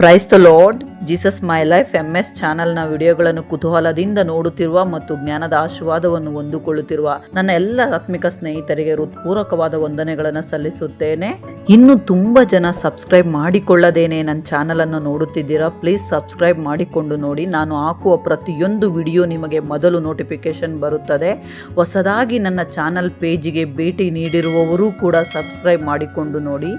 Praise the Lord Jesus my life M S ಚಾನೆಲ್ನ ವಿಡಿಯೋಗಳನ್ನು ಕುತೂಹಲದಿಂದ ನೋಡುತ್ತಿರುವ ಮತ್ತು ಜ್ಞಾನದ ಆಶೀರ್ವಾದವನ್ನು ಹೊಂದಿಕೊಳ್ಳುತ್ತಿರುವ ನನ್ನ ಎಲ್ಲ ಆತ್ಮಿಕ ಸ್ನೇಹಿತರಿಗೆ ಹೃತ್ಪೂರ್ವಕವಾದ ವಂದನೆಗಳನ್ನು ಸಲ್ಲಿಸುತ್ತೇನೆ. ಇನ್ನು ತುಂಬ ಜನ ಸಬ್ಸ್ಕ್ರೈಬ್ ಮಾಡಿಕೊಳ್ಳದೇನೆ ನನ್ನ ಚಾನಲನ್ನು ನೋಡುತ್ತಿದ್ದೀರಾ ಪ್ಲೀಸ್ ಸಬ್ಸ್ಕ್ರೈಬ್ ಮಾಡಿಕೊಂಡು ನೋಡಿ. ನಾನು ಹಾಕುವ ಪ್ರತಿಯೊಂದು ವಿಡಿಯೋ ನಿಮಗೆ ಮೊದಲು ನೋಟಿಫಿಕೇಶನ್ ಬರುತ್ತದೆ. ಹೊಸದಾಗಿ ನನ್ನ ಚಾನಲ್ ಪೇಜಿಗೆ ಭೇಟಿ ನೀಡಿರುವವರು ಕೂಡ ಸಬ್ಸ್ಕ್ರೈಬ್ ಮಾಡಿಕೊಂಡು ನೋಡಿ.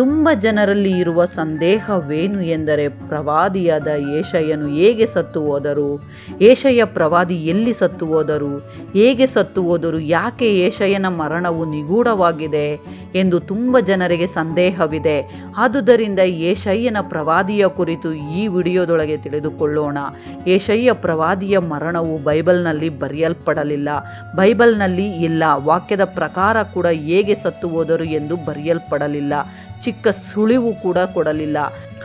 ತುಂಬ ಜನರಲ್ಲಿ ಇರುವ ಸಂದೇಹವೇನು ಎಂದರೆ ಪ್ರವಾದಿಯಾದ ಏಷಯ್ಯನು ಹೇಗೆ ಸತ್ತು ಹೋದರು? ಏಷಯ್ಯ ಪ್ರವಾದಿ ಎಲ್ಲಿ ಸತ್ತು ಹೋದರು? ಹೇಗೆ ಸತ್ತು ಹೋದರು? ಯಾಕೆ ಏಷಯ್ಯನ ಮರಣವು ನಿಗೂಢವಾಗಿದೆ? ಎಂದು ತುಂಬ ಜನರಿಗೆ ಸಂದೇಹವಿದೆ. ಆದುದರಿಂದ ಏಷಯ್ಯನ ಪ್ರವಾದಿಯ ಕುರಿತು ಈ ವಿಡಿಯೋದೊಳಗೆ ತಿಳಿದುಕೊಳ್ಳೋಣ. ಏಷಯ್ಯ ಪ್ರವಾದಿಯ ಮರಣವು ಬೈಬಲ್ನಲ್ಲಿ ಬರೆಯಲ್ಪಡಲಿಲ್ಲ. ಬೈಬಲ್ನಲ್ಲಿ ಇಲ್ಲ. ವಾಕ್ಯದ ಪ್ರಕಾರ ಕೂಡ ಹೇಗೆ ಸತ್ತು ಹೋದರು ಎಂದು ಬರೆಯಲ್ಪಡಲಿಲ್ಲ. ಚಿಕ್ಕ ಸುಳಿವು ಕೂಡ ಕೊಡಲಿಲ್ಲ.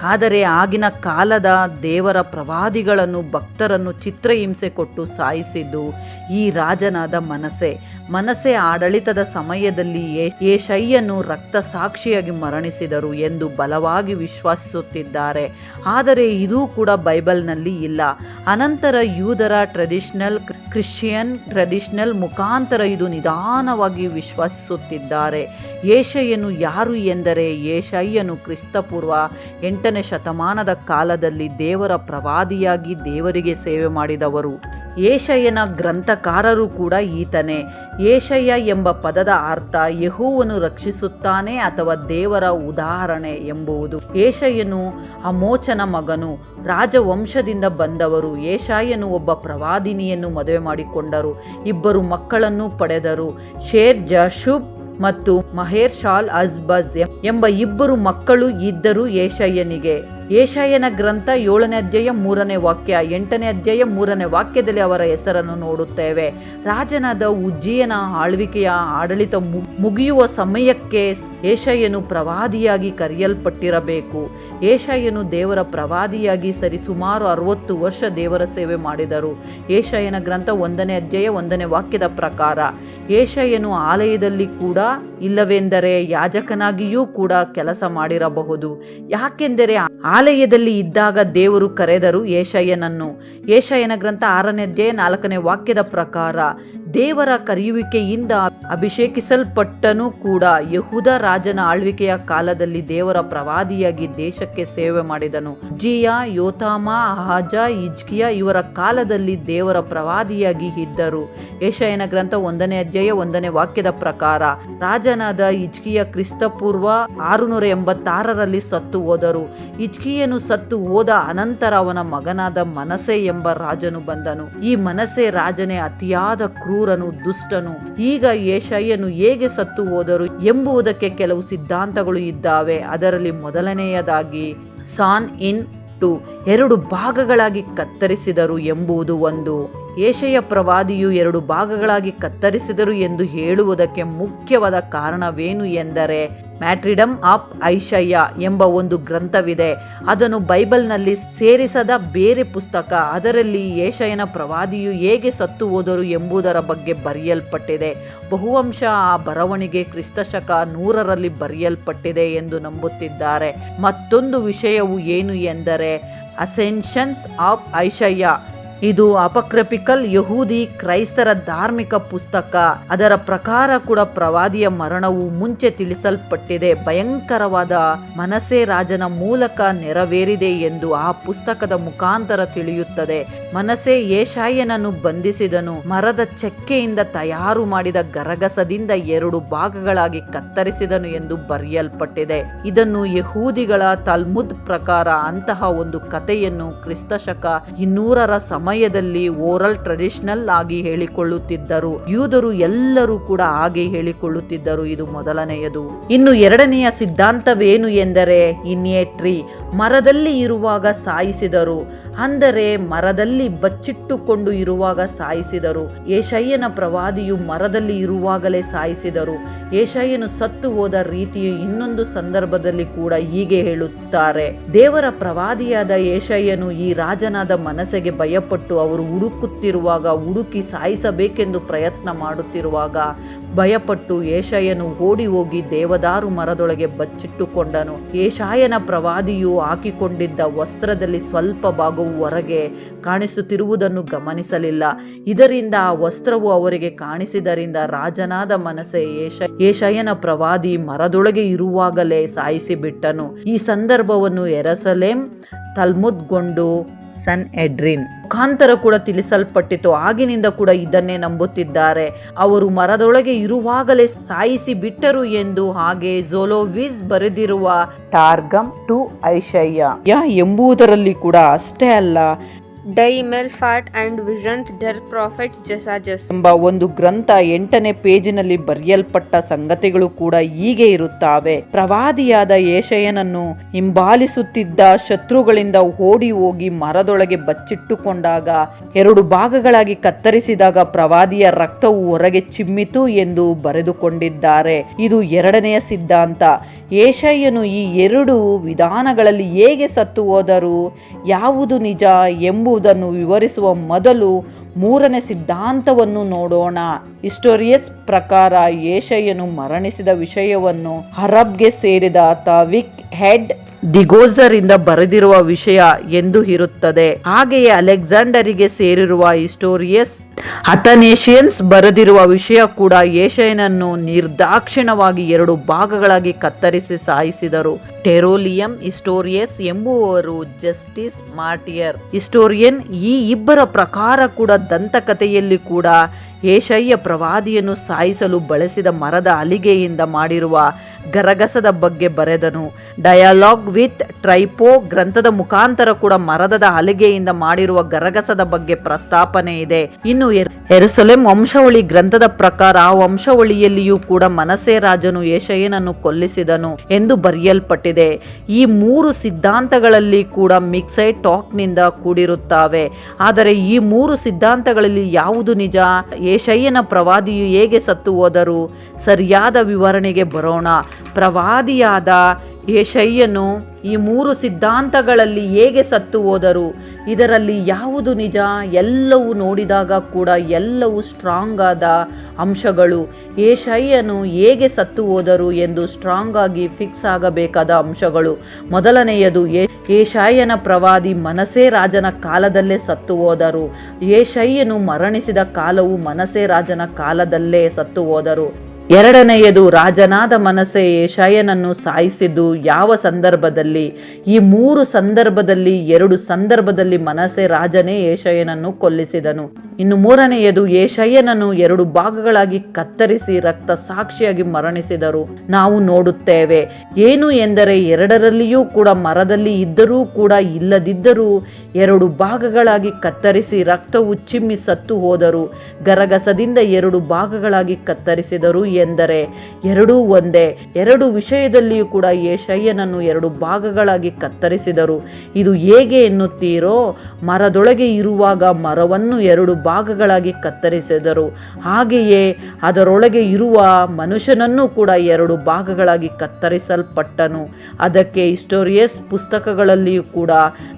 ಆದರೆ ಆಗಿನ ಕಾಲದ ದೇವರ ಪ್ರವಾದಿಗಳನ್ನು, ಭಕ್ತರನ್ನು ಚಿತ್ರಹಿಂಸೆ ಕೊಟ್ಟು ಸಾಯಿಸಿದ್ದು ಈ ರಾಜನಾದ ಮನಸೆ ಮನಸೆ ಆಡಳಿತದ ಸಮಯದಲ್ಲಿ ಏಷಯ್ಯನು ರಕ್ತ ಸಾಕ್ಷಿಯಾಗಿ ಮರಣಿಸಿದರು ಎಂದು ಬಲವಾಗಿ ವಿಶ್ವಾಸಿಸುತ್ತಿದ್ದಾರೆ. ಆದರೆ ಇದೂ ಕೂಡ ಬೈಬಲ್ನಲ್ಲಿ ಇಲ್ಲ. ಅನಂತರ ಯೂದರ ಟ್ರೆಡಿಷನಲ್ ಕ್ರಿಶ್ಚಿಯನ್ ಟ್ರೆಡಿಷನಲ್ ಮುಖಾಂತರ ಇದು ನಿಧಾನವಾಗಿ ವಿಶ್ವಾಸಿಸುತ್ತಿದ್ದಾರೆ. ಏಷಯ್ಯನು ಯಾರು ಎಂದರೆ ಏಷಯ್ಯನು ಕ್ರಿಸ್ತಪೂರ್ವ ಎಂಟನೇ ಶತಮಾನದ ಕಾಲದಲ್ಲಿ ದೇವರ ಪ್ರವಾದಿಯಾಗಿ ದೇವರಿಗೆ ಸೇವೆ ಮಾಡಿದವರು. ಏಷಯ್ಯನ ಗ್ರಂಥಕಾರರು ಕೂಡ ಈತನೇ. ಏಷಯ್ಯ ಎಂಬ ಪದದ ಅರ್ಥ ಯಹೋವನು ರಕ್ಷಿಸುತ್ತಾನೆ ಅಥವಾ ದೇವರ ಉದಾಹರಣೆ ಎಂಬುದು ಏಷಯ್ಯನು ಅಮೋಚನ ಮಗನು. ರಾಜವಂಶದಿಂದ ಬಂದವರು. ಏಷಾಯನು ಒಬ್ಬ ಪ್ರವಾದಿನಿಯನ್ನು ಮದುವೆ ಮಾಡಿಕೊಂಡರು. ಇಬ್ಬರು ಮಕ್ಕಳನ್ನು ಪಡೆದರು. ಶೇರ್ ಜಶುಬ್ ಮತ್ತು ಮಹೇರ್ ಶಾಲ್ ಅಜ್ಬಜ್ ಎಂಬ ಇಬ್ಬರು ಮಕ್ಕಳು ಇದ್ದರು ಏಷಯ್ಯನಿಗೆ ಏಷಾಯನ ಗ್ರಂಥ ಏಳನೇ ಅಧ್ಯಾಯ ಮೂರನೇ ವಾಕ್ಯ, ಎಂಟನೇ ಅಧ್ಯಾಯ ಮೂರನೇ ವಾಕ್ಯದಲ್ಲಿ ಅವರ ಹೆಸರನ್ನು ನೋಡುತ್ತೇವೆ. ರಾಜನಾದ ಉಜ್ಜಿಯನ ಆಳ್ವಿಕೆಯ ಆಡಳಿತ ಮುಗಿಯುವ ಸಮಯಕ್ಕೆ ಏಷಾಯನು ಪ್ರವಾದಿಯಾಗಿ ಕರೆಯಲ್ಪಟ್ಟಿರಬೇಕು. ಏಷಾಯನು ದೇವರ ಪ್ರವಾದಿಯಾಗಿ ಸರಿಸುಮಾರು ಅರವತ್ತು ವರ್ಷ ದೇವರ ಸೇವೆ ಮಾಡಿದರು. ಏಷಾಯನ ಗ್ರಂಥ ಒಂದನೇ ಅಧ್ಯಾಯ ಒಂದನೇ ವಾಕ್ಯದ ಪ್ರಕಾರ, ಏಷಾಯನು ಆಲಯದಲ್ಲಿ ಕೂಡ ಇಲ್ಲವೆಂದರೆ ಯಾಜಕನಾಗಿಯೂ ಕೂಡ ಕೆಲಸ ಮಾಡಿರಬಹುದು. ಯಾಕೆಂದರೆ ಆಲಯದಲ್ಲಿ ಇದ್ದಾಗ ದೇವರು ಕರೆದರು ಏಷಯ್ಯನನ್ನು ಏಷಯ್ಯನ ಗ್ರಂಥ ಆರನೇ ಅಧ್ಯಾಯ ನಾಲ್ಕನೇ ವಾಕ್ಯದ ಪ್ರಕಾರ, ದೇವರ ಕರೆಯುವಿಕೆಯಿಂದ ಅಭಿಷೇಕಿಸಲ್ಪಟ್ಟನು ಕೂಡ ಯಹುದ ರಾಜನ ಆಳ್ವಿಕೆಯ ಕಾಲದಲ್ಲಿ ದೇವರ ಪ್ರವಾದಿಯಾಗಿ ದೇಶಕ್ಕೆ ಸೇವೆ ಮಾಡಿದನು. ಜಿಯಾ ಯೋತಾಮ, ಅಹಾಜ ಇಜ್ಕಿಯ ಇವರ ಕಾಲದಲ್ಲಿ ದೇವರ ಪ್ರವಾದಿಯಾಗಿ ಇದ್ದರು. ಏಷಯ್ಯನ ಗ್ರಂಥ ಒಂದನೇ ಅಧ್ಯಾಯ ಒಂದನೇ ವಾಕ್ಯದ ಪ್ರಕಾರ, ರಾಜನಾದ ಇಜ್ಕಿಯ ಕ್ರಿಸ್ತಪೂರ್ವ ಆರುನೂರ ಎಂಬತ್ತಾರರಲ್ಲಿ ಸತ್ತು ಹೋದರು. ಇಜ್ಕಿಯನು ಸತ್ತು ಹೋದ ಅನಂತರ ಅವನ ಮಗನಾದ ಮನಸೆ ಎಂಬ ರಾಜನು ಬಂದನು. ಈ ಮನಸೆ ರಾಜನೇ ಅತಿಯಾದ ಕ್ರೂರನು, ದುಷ್ಟನು. ಈಗ ಏಷಯ್ಯನು ಹೇಗೆ ಸತ್ತು ಹೋದರು ಎಂಬುದಕ್ಕೆ ಕೆಲವು ಸಿದ್ಧಾಂತಗಳು ಇದ್ದಾವೆ. ಅದರಲ್ಲಿ ಮೊದಲನೆಯದಾಗಿ ಸಾನ್ ಇನ್ ಟು ಎರಡು ಭಾಗಗಳಾಗಿ ಕತ್ತರಿಸಿದರು ಎಂಬುದು ಒಂದು. ಏಷಯ ಪ್ರವಾದಿಯು ಎರಡು ಭಾಗಗಳಾಗಿ ಕತ್ತರಿಸಿದರು ಎಂದು ಹೇಳುವುದಕ್ಕೆ ಮುಖ್ಯವಾದ ಕಾರಣವೇನು ಎಂದರೆ ಮ್ಯಾಟ್ರಿಡಮ್ ಆಫ್ ಐಶಯ್ಯ ಎಂಬ ಒಂದು ಗ್ರಂಥವಿದೆ. ಅದನ್ನು ಬೈಬಲ್ನಲ್ಲಿ ಸೇರಿಸದ ಬೇರೆ ಪುಸ್ತಕ. ಅದರಲ್ಲಿ ಏಷಯನ ಪ್ರವಾದಿಯು ಹೇಗೆ ಸತ್ತು ಹೋದರು ಎಂಬುದರ ಬಗ್ಗೆ ಬರೆಯಲ್ಪಟ್ಟಿದೆ. ಬಹುವಂಶ ಆ ಬರವಣಿಗೆ ಕ್ರಿಸ್ತಶಕ ನೂರರಲ್ಲಿ ಬರೆಯಲ್ಪಟ್ಟಿದೆ ಎಂದು ನಂಬುತ್ತಿದ್ದಾರೆ. ಮತ್ತೊಂದು ವಿಷಯವು ಏನು ಎಂದರೆ, ಅಸೆನ್ಷನ್ಸ್ ಆಫ್ ಐಶಯ್ಯ ಇದು ಅಪಕ್ರಪಿಕಲ್ ಯಹೂದಿ ಕ್ರೈಸ್ತರ ಧಾರ್ಮಿಕ ಪುಸ್ತಕ. ಅದರ ಪ್ರಕಾರ ಕೂಡ ಪ್ರವಾದಿಯ ಮರಣವು ಮುಂಚೆ ತಿಳಿಸಲ್ಪಟ್ಟಿದೆ. ಭಯಂಕರವಾದ ಮನಸೆ ರಾಜನ ಮೂಲಕ ನೆರವೇರಿದೆ ಎಂದು ಆ ಪುಸ್ತಕದ ಮುಖಾಂತರ ತಿಳಿಯುತ್ತದೆ. ಮನಸೆ ಏಷಾಯನನ್ನು ಬಂಧಿಸಿದನು. ಮರದ ಚಕ್ಕೆಯಿಂದ ತಯಾರು ಮಾಡಿದ ಗರಗಸದಿಂದ ಎರಡು ಭಾಗಗಳಾಗಿ ಕತ್ತರಿಸಿದನು ಎಂದು ಬರೆಯಲ್ಪಟ್ಟಿದೆ. ಇದನ್ನು ಯಹೂದಿಗಳ ತಲ್ಮುದ್ ಪ್ರಕಾರ ಅಂತಹ ಒಂದು ಕಥೆಯನ್ನು ಕ್ರಿಸ್ತಶಕ ಇನ್ನೂರರ ಸಮ ಸಮಯದಲ್ಲಿ ಓರಲ್ ಟ್ರೆಡಿಷನಲ್ ಆಗಿ ಹೇಳಿಕೊಳ್ಳುತ್ತಿದ್ದರು. ಯೂದರು ಎಲ್ಲರೂ ಕೂಡ ಹಾಗೆ ಹೇಳಿಕೊಳ್ಳುತ್ತಿದ್ದರು. ಇದು ಮೊದಲನೆಯದು. ಇನ್ನು ಎರಡನೆಯ ಸಿದ್ಧಾಂತವೇನು ಎಂದರೆ ಇನ್ಯೇಟ್ರಿ ಮರದಲ್ಲಿ ಇರುವಾಗ ಸಾಯಿಸಿದರು. ಅಂದರೆ ಮರದಲ್ಲಿ ಬಚ್ಚಿಟ್ಟುಕೊಂಡು ಇರುವಾಗ ಸಾಯಿಸಿದರು. ಏಷಯ್ಯನ ಪ್ರವಾದಿಯು ಮರದಲ್ಲಿ ಇರುವಾಗಲೇ ಸಾಯಿಸಿದರು. ಏಷಯ್ಯನು ಸತ್ತು ಹೋದ ರೀತಿಯು ಇನ್ನೊಂದು ಸಂದರ್ಭದಲ್ಲಿ ಕೂಡ ಹೀಗೆ ಹೇಳುತ್ತಾರೆ. ದೇವರ ಪ್ರವಾದಿಯಾದ ಏಷಯ್ಯನು ಈ ರಾಜನಾದ ಮನಸ್ಸಿಗೆ ಭಯಪಟ್ಟು ಅವರು ಹುಡುಕುತ್ತಿರುವಾಗ ಹುಡುಕಿ ಸಾಯಿಸಬೇಕೆಂದು ಪ್ರಯತ್ನ ಮಾಡುತ್ತಿರುವಾಗ ಭಯಪಟ್ಟು ಏಷಯನು ಓಡಿ ಹೋಗಿ ದೇವದಾರು ಮರದೊಳಗೆ ಬಚ್ಚಿಟ್ಟುಕೊಂಡನು. ಏಷಾಯನ ಪ್ರವಾದಿಯು ಹಾಕಿಕೊಂಡಿದ್ದ ವಸ್ತ್ರದಲ್ಲಿ ಸ್ವಲ್ಪ ಭಾಗವು ಹೊರಗೆ ಕಾಣಿಸುತ್ತಿರುವುದನ್ನು ಗಮನಿಸಲಿಲ್ಲ. ಇದರಿಂದ ಆ ವಸ್ತ್ರವು ಅವರಿಗೆ ಕಾಣಿಸಿದರಿಂದ ರಾಜನಾದ ಮನಸ್ಸೆ ಏಷ, ಏಷಯನ ಪ್ರವಾದಿ ಮರದೊಳಗೆ ಇರುವಾಗಲೇ ಸಾಯಿಸಿಬಿಟ್ಟನು. ಈ ಸಂದರ್ಭವನ್ನು ಎರಸಲೇಂ ತಲ್ಮುದ್ಗೊಂಡು ಸನ್ ಎಡ್ರಿನ್ ಮುಖಾಂತರ ಕೂಡ ತಿಳಿಸಲ್ಪಟ್ಟಿತು ಆಗಿನಿಂದ ಕೂಡ ಇದನ್ನೇ ನಂಬುತ್ತಿದ್ದಾರೆ. ಅವರು ಮರದೊಳಗೆ ಇರುವಾಗಲೇ ಸಾಯಿಸಿ ಬಿಟ್ಟರು ಎಂದು ಹಾಗೆ ಜೋಲೋವಿಸ್ ಬರೆದಿರುವ ಟಾರ್ಗಮ್ ಟು ಐಶಯ್ಯ. ಎಂಬುದರಲ್ಲಿ ಕೂಡ ಅಷ್ಟೇ ಅಲ್ಲ Die ಫಾಟ್ ಅಂಡ್ ವಿಜಂತ್ ಡರ್ ಪ್ರಾಫಿಟ್ ಜಸಾಜಸ್ ಎಂಬ ಒಂದು ಗ್ರಂಥ ಎಂಟನೇ ಪೇಜಿನಲ್ಲಿ ಬರೆಯಲ್ಪಟ್ಟ ಸಂಗತಿಗಳು ಕೂಡ ಹೀಗೆ ಇರುತ್ತವೆ. ಪ್ರವಾದಿಯಾದ ಏಷಯನನ್ನು ಹಿಂಬಾಲಿಸುತ್ತಿದ್ದ ಶತ್ರುಗಳಿಂದ ಓಡಿ ಹೋಗಿ ಮರದೊಳಗೆ ಬಚ್ಚಿಟ್ಟುಕೊಂಡಾಗ ಎರಡು ಭಾಗಗಳಾಗಿ ಕತ್ತರಿಸಿದಾಗ ಪ್ರವಾದಿಯ ರಕ್ತವು ಹೊರಗೆ ಚಿಮ್ಮಿತು ಎಂದು ಬರೆದುಕೊಂಡಿದ್ದಾರೆ. ಇದು ಎರಡನೆಯ ಸಿದ್ಧಾಂತ. ಏಷಯ್ಯನು ಈ ಎರಡು ವಿಧಾನಗಳಲ್ಲಿ ಹೇಗೆ ಸತ್ತು ಹೋದರು ಯಾವುದು ನಿಜ ಎಂಬುದನ್ನು ವಿವರಿಸುವ ಮೊದಲು ಮೂರನೇ ಸಿದ್ಧಾಂತವನ್ನು ನೋಡೋಣ. ಹಿಸ್ಟೋರಿಯಸ್ ಪ್ರಕಾರ ಏಷಯ್ಯನು ಮರಣಿಸಿದ ವಿಷಯವನ್ನು ಹರಬ್ಗೆ ಸೇರಿದ ತಾವಿಕ್ ಹೆಡ್ ದಿಗೋಜರಿಂದ ಬರೆದಿರುವ ವಿಷಯ ಎಂದು ಇರುತ್ತದೆ. ಹಾಗೆಯೇ ಅಲೆಕ್ಸಾಂಡರಿಗೆ ಸೇರಿರುವ ಹಿಸ್ಟೋರಿಯಸ್ ಅಥನೇಷಿಯನ್ಸ್ ಬರೆದಿರುವ ವಿಷಯ ಕೂಡ ಏಷಯನನ್ನು ನಿರ್ದಾಕ್ಷಿಣವಾಗಿ ಎರಡು ಭಾಗಗಳಾಗಿ ಕತ್ತರಿಸಿ ಸಾಯಿಸಿದರು. ಟೆರೋಲಿಯಂ ಹಿಸ್ಟೋರಿಯಸ್ ಎಂಬುವವರು ಜಸ್ಟಿಸ್ ಮಾರ್ಟಿಯರ್. ಹಿಸ್ಟೋರಿಯನ್ ಈ ಇಬ್ಬರ ಪ್ರಕಾರ ಕೂಡ ದಂತಕಥೆಯಲ್ಲಿ ಕೂಡ ಏಷಯ್ಯ ಪ್ರವಾದಿಯನ್ನು ಸಾಯಿಸಲು ಬಳಸಿದ ಮರದ ಅಲಿಗೆಯಿಂದ ಮಾಡಿರುವ ಗರಗಸದ ಬಗ್ಗೆ ಬರೆದನು. ಡಯಾಲಾಗ್ ವಿತ್ ಟ್ರೈಪೋ ಗ್ರಂಥದ ಮುಖಾಂತರ ಕೂಡ ಮರದ ಅಲಿಗೆಯಿಂದ ಮಾಡಿರುವ ಗರಗಸದ ಬಗ್ಗೆ ಪ್ರಸ್ತಾಪನೆ ಇದೆ. ಇನ್ನು ಎರ್- ವಂಶವಳಿ ಗ್ರಂಥದ ಪ್ರಕಾರ ಆ ವಂಶವಳಿಯಲ್ಲಿಯೂ ಕೂಡ ಮನಸೆ ರಾಜನು ಏಷಯ್ಯನನ್ನು ಕೊಲ್ಲಿಸಿದನು ಎಂದು ಬರೆಯಲ್ಪಟ್ಟಿದೆ. ಈ ಮೂರು ಸಿದ್ಧಾಂತಗಳಲ್ಲಿ ಕೂಡ ಮಿಕ್ಸೈ ಟಾಕ್ನಿಂದ ಕೂಡಿರುತ್ತವೆ. ಆದರೆ ಈ ಮೂರು ಸಿದ್ಧಾಂತಗಳಲ್ಲಿ ಯಾವುದು ನಿಜ? ಏಷಯ್ಯನ ಪ್ರವಾದಿಯು ಹೇಗೆ ಸತ್ತು ಹೋದರು? ಸರಿಯಾದ ವಿವರಣೆಗೆ ಬರೋಣ. ಪ್ರವಾದಿಯಾದ ಏಷಯ್ಯನು ಈ ಮೂರು ಸಿದ್ಧಾಂತಗಳಲ್ಲಿ ಹೇಗೆ ಸತ್ತು ಹೋದರು? ಇದರಲ್ಲಿ ಯಾವುದು ನಿಜ? ಎಲ್ಲವೂ ನೋಡಿದಾಗ ಕೂಡ ಎಲ್ಲವೂ ಸ್ಟ್ರಾಂಗ್ ಆದ ಅಂಶಗಳು. ಯಶಯ್ಯನು ಹೇಗೆ ಸತ್ತು ಹೋದರು ಎಂದು ಸ್ಟ್ರಾಂಗ್ ಆಗಿ ಫಿಕ್ಸ್ ಆಗಬೇಕಾದ ಅಂಶಗಳು. ಮೊದಲನೆಯದು ಏ ಏಷಾಯನ ಪ್ರವಾದಿ ಮನಸೇ ರಾಜನ ಕಾಲದಲ್ಲೇ ಸತ್ತು ಹೋದರು. ಏಷಯ್ಯನು ಮರಣಿಸಿದ ಕಾಲವು ಮನಸೇ ರಾಜನ ಕಾಲದಲ್ಲೇ ಸತ್ತು ಹೋದರು. ಎರಡನೆಯದು ರಾಜನಾದ ಮನಸ್ಸೆ ಏಷಾಯನನ್ನು ಸಾಯಿಸಿದ್ದು ಯಾವ ಸಂದರ್ಭದಲ್ಲಿ? ಈ ಮೂರು ಸಂದರ್ಭದಲ್ಲಿ, ಎರಡು ಸಂದರ್ಭದಲ್ಲಿ ಮನಸ್ಸೆ ರಾಜನೇ ಏಷಯನನ್ನು ಕೊಲ್ಲಿಸಿದನು. ಇನ್ನು ಮೂರನೆಯದು ಏಷಯ್ಯನನ್ನು ಎರಡು ಭಾಗಗಳಾಗಿ ಕತ್ತರಿಸಿ ರಕ್ತ ಸಾಕ್ಷಿಯಾಗಿ ಮರಣಿಸಿದರು. ನಾವು ನೋಡುತ್ತೇವೆ, ಏನು ಎಂದರೆ ಎರಡರಲ್ಲಿಯೂ ಕೂಡ, ಮರದಲ್ಲಿ ಇದ್ದರೂ ಕೂಡ, ಇಲ್ಲದಿದ್ದರೂ ಎರಡು ಭಾಗಗಳಾಗಿ ಕತ್ತರಿಸಿ ರಕ್ತವು ಚಿಮ್ಮಿ ಸತ್ತು ಹೋದರು. ಗರಗಸದಿಂದ ಎರಡು ಭಾಗಗಳಾಗಿ ಕತ್ತರಿಸಿದರು. ಎಂದರೆ ಎರಡೂ ಒಂದೇ. ಎರಡು ವಿಷಯದಲ್ಲಿಯೂ ಕೂಡ ಏಷಯ್ಯನನ್ನು ಎರಡು ಭಾಗಗಳಾಗಿ ಕತ್ತರಿಸಿದರು. ಇದು ಹೇಗೆ ಎನ್ನುತ್ತೀರೋ, ಮರದೊಳಗೆ ಇರುವಾಗ ಮರವನ್ನು ಎರಡು ಭಾಗಗಳಾಗಿ ಕತ್ತರಿಸಿದರು. ಹಾಗೆಯೇ ಅದರೊಳಗೆ ಇರುವ ಮನುಷ್ಯನನ್ನು ಕೂಡ ಎರಡು ಭಾಗಗಳಾಗಿ ಕತ್ತರಿಸಲ್ಪಟ್ಟನು. ಅದಕ್ಕೆ ಹಿಸ್ಟೋರಿಯಸ್ ಪುಸ್ತಕಗಳಲ್ಲಿಯೂ ಕೂಡ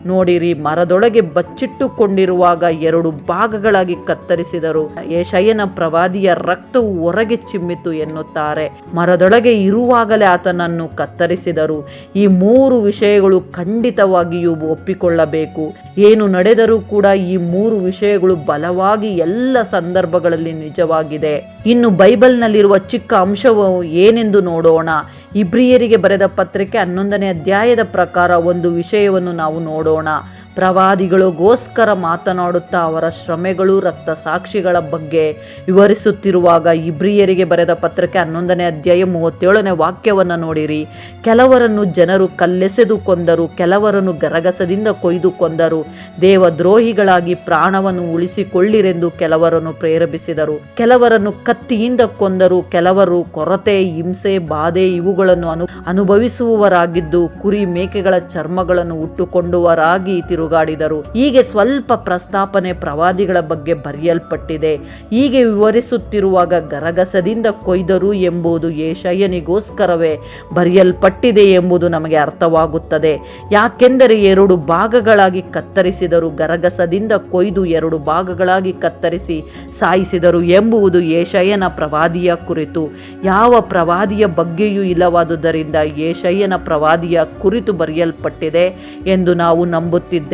ನೋಡಿರಿ, ಮರದೊಳಗೆ ಬಚ್ಚಿಟ್ಟುಕೊಂಡಿರುವಾಗ ಎರಡು ಭಾಗಗಳಾಗಿ ಕತ್ತರಿಸಿದರು. ಏಷಯ್ಯನ ಪ್ರವಾದಿಯ ರಕ್ತವು ಹೊರಗೆ ಚಿಮ್ಮಿತು. ಎನ್ನುತ್ತಾರೆ. ಮರದೊಳಗೆ ಇರುವಾಗಲೇ ಆತನನ್ನು ಕತ್ತರಿಸಿದರು. ಈ ಮೂರು ವಿಷಯಗಳು ಖಂಡಿತವಾಗಿಯೂ ಒಪ್ಪಿಕೊಳ್ಳಬೇಕು. ಏನು ನಡೆದರೂ ಕೂಡ ಈ ಮೂರು ವಿಷಯಗಳು ಬಲವಾಗಿ ಎಲ್ಲ ಸಂದರ್ಭಗಳಲ್ಲಿ ನಿಜವಾಗಿದೆ. ಇನ್ನು ಬೈಬಲ್ನಲ್ಲಿರುವ ಚಿಕ್ಕ ಅಂಶವು ಏನೆಂದು ನೋಡೋಣ. ಇಬ್ರಿಯರಿಗೆ ಬರೆದ ಪತ್ರಿಕೆ ಹನ್ನೊಂದನೇ ಅಧ್ಯಾಯದ ಪ್ರಕಾರ ಒಂದು ವಿಷಯವನ್ನು ನಾವು ನೋಡೋಣ. ಪ್ರವಾದಿಗಳಿಗೋಸ್ಕರ ಮಾತನಾಡುತ್ತಾ ಅವರ ಶ್ರಮೆಗಳು ರಕ್ತ ಸಾಕ್ಷಿಗಳ ಬಗ್ಗೆ ವಿವರಿಸುತ್ತಿರುವಾಗ ಇಬ್ರಿಯರಿಗೆ ಬರೆದ ಪತ್ರಕ್ಕೆ ಹನ್ನೊಂದನೇ ಅಧ್ಯಾಯ ಮೂವತ್ತೇಳನೇ ವಾಕ್ಯವನ್ನು ನೋಡಿರಿ. ಕೆಲವರನ್ನು ಜನರು ಕಲ್ಲೆಸೆದು ಕೊಂದರು, ಕೆಲವರನ್ನು ಗರಗಸದಿಂದ ಕೊಯ್ದು ಕೊಂದರು. ದೇವದ್ರೋಹಿಗಳಾಗಿ ಪ್ರಾಣವನ್ನು ಉಳಿಸಿಕೊಳ್ಳಿರೆಂದು ಕೆಲವರನ್ನು ಪ್ರೇರೇಪಿಸಿದರು. ಕೆಲವರನ್ನು ಕತ್ತಿಯಿಂದ ಕೊಂದರು, ಕೆಲವರು ಕೊರತೆ, ಹಿಂಸೆ, ಬಾಧೆ ಇವುಗಳನ್ನು ಅನು, ಅನುಭವಿಸುವವರಾಗಿದ್ದು ಕುರಿ ಮೇಕೆಗಳ ಚರ್ಮಗಳನ್ನು ಉಟ್ಟುಕೊಂಡುವರಾಗಿ ತಿರುಗ ತಿರುಗಾಡಿದರು ಹೀಗೆ ಸ್ವಲ್ಪ ಪ್ರಸ್ತಾಪನೆ ಪ್ರವಾದಿಗಳ ಬಗ್ಗೆ ಬರೆಯಲ್ಪಟ್ಟಿದೆ. ಹೀಗೆ ವಿವರಿಸುತ್ತಿರುವಾಗ ಗರಗಸದಿಂದ ಕೊಯ್ದರು ಎಂಬುದು ಏಷಯ್ಯನಿಗೋಸ್ಕರವೇ ಬರೆಯಲ್ಪಟ್ಟಿದೆ ಎಂಬುದು ನಮಗೆ ಅರ್ಥವಾಗುತ್ತದೆ. ಯಾಕೆಂದರೆ ಎರಡು ಭಾಗಗಳಾಗಿ ಕತ್ತರಿಸಿದರು. ಗರಗಸದಿಂದ ಕೊಯ್ದು ಎರಡು ಭಾಗಗಳಾಗಿ ಕತ್ತರಿಸಿ ಸಾಯಿಸಿದರು ಎಂಬುದು ಏಷಯ್ಯನ ಪ್ರವಾದಿಯ ಕುರಿತು. ಯಾವ ಪ್ರವಾದಿಯ ಬಗ್ಗೆಯೂ ಇಲ್ಲವಾದುದರಿಂದ ಏಷಯ್ಯನ ಪ್ರವಾದಿಯ ಕುರಿತು ಬರೆಯಲ್ಪಟ್ಟಿದೆ ಎಂದು ನಾವು ನಂಬುತ್ತಿದ್ದೇವೆ.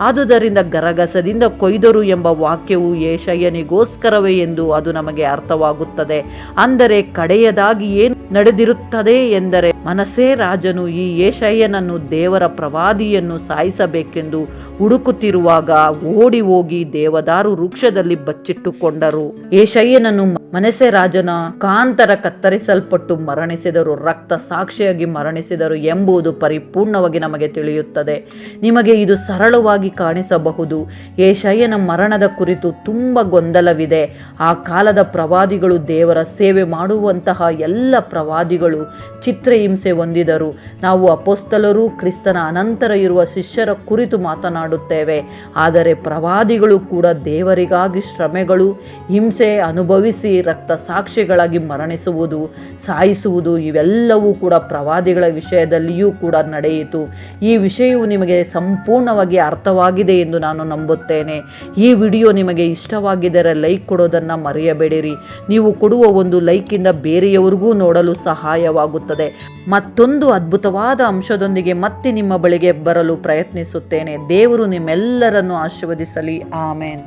ಆದುದರಿಂದ ಗರಗಸದಿಂದ ಕೊಯ್ದರು ಎಂಬ ವಾಕ್ಯವು ಏಷಯ್ಯನಿಗೋಸ್ಕರವೇ ಎಂದು ಅದು ನಮಗೆ ಅರ್ಥವಾಗುತ್ತದೆ. ಅಂದರೆ ಕಡೆಯದಾಗಿ ಏನು ನಡೆದಿರುತ್ತದೆ ಎಂದರೆ ಮನಸೇ ರಾಜನು ಈ ಏಷಯ್ಯನನ್ನು ದೇವರ ಪ್ರವಾದಿಯನ್ನು ಸಾಯಿಸಬೇಕೆಂದು ಹುಡುಕುತ್ತಿರುವಾಗ ಓಡಿ ಹೋಗಿ ದೇವದಾರು ವೃಕ್ಷದಲ್ಲಿ ಬಚ್ಚಿಟ್ಟುಕೊಂಡರು. ಏಷಯ್ಯನನ್ನು ಮನಸೆ ರಾಜನ ಕಾಂತರ ಕತ್ತರಿಸಲ್ಪಟ್ಟು ಮರಣಿಸಿದರು, ರಕ್ತ ಸಾಕ್ಷಿಯಾಗಿ ಮರಣಿಸಿದರು ಎಂಬುದು ಪರಿಪೂರ್ಣವಾಗಿ ನಮಗೆ ತಿಳಿಯುತ್ತದೆ. ನಿಮಗೆ ಇದು ಸರಳವಾಗಿ ಕಾಣಿಸಬಹುದು. ಏಷಯ್ಯನ ಮರಣದ ಕುರಿತು ತುಂಬ ಗೊಂದಲವಿದೆ. ಆ ಕಾಲದ ಪ್ರವಾದಿಗಳು ದೇವರ ಸೇವೆ ಮಾಡುವಂತಹ ಎಲ್ಲ ಪ್ರವಾದಿಗಳು ಚಿತ್ರಹಿಂಸೆ ಹೊಂದಿದರು. ನಾವು ಅಪೋಸ್ತಲರು ಕ್ರಿಸ್ತನ ಅನಂತರ ಇರುವ ಶಿಷ್ಯರ ಕುರಿತು ಮಾತನಾಡುತ್ತೇವೆ. ಆದರೆ ಪ್ರವಾದಿಗಳು ಕೂಡ ದೇವರಿಗಾಗಿ ಶ್ರಮೆಗಳು, ಹಿಂಸೆ ಅನುಭವಿಸಿ ರಕ್ತ ಸಾಕ್ಷಿಗಳಾಗಿ ಮರಣಿಸುವುದು, ಸಾಯಿಸುವುದು ಇವೆಲ್ಲವೂ ಕೂಡ ಪ್ರವಾದಿಗಳ ವಿಷಯದಲ್ಲಿಯೂ ಕೂಡ ನಡೆಯಿತು. ಈ ವಿಷಯವು ನಿಮಗೆ ಸಂಪೂರ್ಣವಾಗಿ ಅರ್ಥವಾಗಿದೆ ಎಂದು ನಾನು ನಂಬುತ್ತೇನೆ. ಈ ವಿಡಿಯೋ ನಿಮಗೆ ಇಷ್ಟವಾಗಿದ್ದರೆ ಲೈಕ್ ಕೊಡೋದನ್ನು ಮರೆಯಬೇಡಿರಿ. ನೀವು ಕೊಡುವ ಒಂದು ಲೈಕಿಂದ ಬೇರೆಯವರಿಗೂ ನೋಡಲು ಸಹಾಯವಾಗುತ್ತದೆ. ಮತ್ತೊಂದು ಅದ್ಭುತವಾದ ಅಂಶದೊಂದಿಗೆ ಮತ್ತೆ ನಿಮ್ಮ ಬಳಿಗೆ ಬರಲು ಪ್ರಯತ್ನಿಸುತ್ತೇನೆ. ದೇವರು ನಿಮ್ಮೆಲ್ಲರನ್ನು ಆಶೀರ್ವದಿಸಲಿ. ಆಮೇನ್.